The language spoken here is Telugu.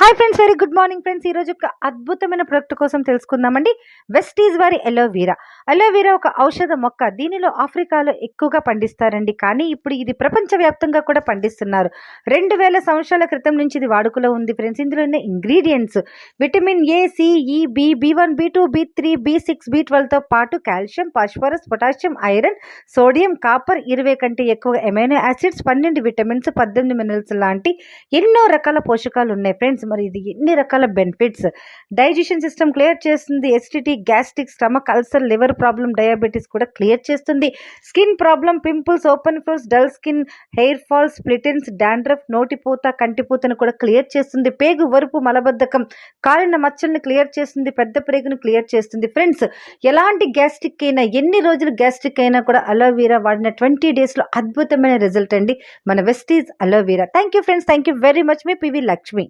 Hi friends very good morning friends ఈరోజు ఒక అద్భుతమైన ప్రొడక్ట్ కోసం తెలుసుకుందామండి. వెస్టీజ్ వారి ఎలోవీరా ఎలోవీరా ఒక ఔషధ మొక్క. దీనిలో ఆఫ్రికాలో ఎక్కువగా పండిస్తారండి. కానీ ఇప్పుడు ఇది ప్రపంచవ్యాప్తంగా కూడా పండిస్తున్నారు. రెండు వేల సంవత్సరాల క్రితం నుంచి ఇది వాడుకలో ఉంది ఫ్రెండ్స్ ఇందులో ఉన్న ingredients vitamin A C E B B one B two B three B six B ట్వెల్వ్తో పాటు calcium phosphorus potassium iron sodium copper ఇరవై కంటే ఎక్కువ ఎమైనో యాసిడ్స్ పన్నెండు విటమిన్స్ పద్దెనిమిది మినరల్స్ లాంటి ఎన్నో రకాల పోషకాలు ఉన్నాయి ఫ్రెండ్స్ మరి ఇది ఎన్ని రకాల బెనిఫిట్స్ డైజెషన్ సిస్టమ్ క్లియర్ చేస్తుంది acidity gastric stomach ulcer liver problem diabetes కూడా క్లియర్ చేస్తుంది. Skin problem pimples open pores dull skin hair fall split ends dandruff నోటిపూత కంటిపూతను కూడా క్లియర్ చేస్తుంది. పేగు వరుపు మలబద్ధకం కాలిన మచ్చల్ని క్లియర్ చేస్తుంది పెద్ద ప్రేగును క్లియర్ చేస్తుంది. ఫ్రెండ్స్ ఎలాంటి గ్యాస్ట్రిక్ అయినా ఎన్ని రోజులు గ్యాస్ట్రిక్ అయినా కూడా అలోవీరా వాడిన ట్వంటీ డేస్లో అద్భుతమైన రిజల్ట్ అండి. మన Vestige aloe vera thank you friends thank you very much me PV Lakshmi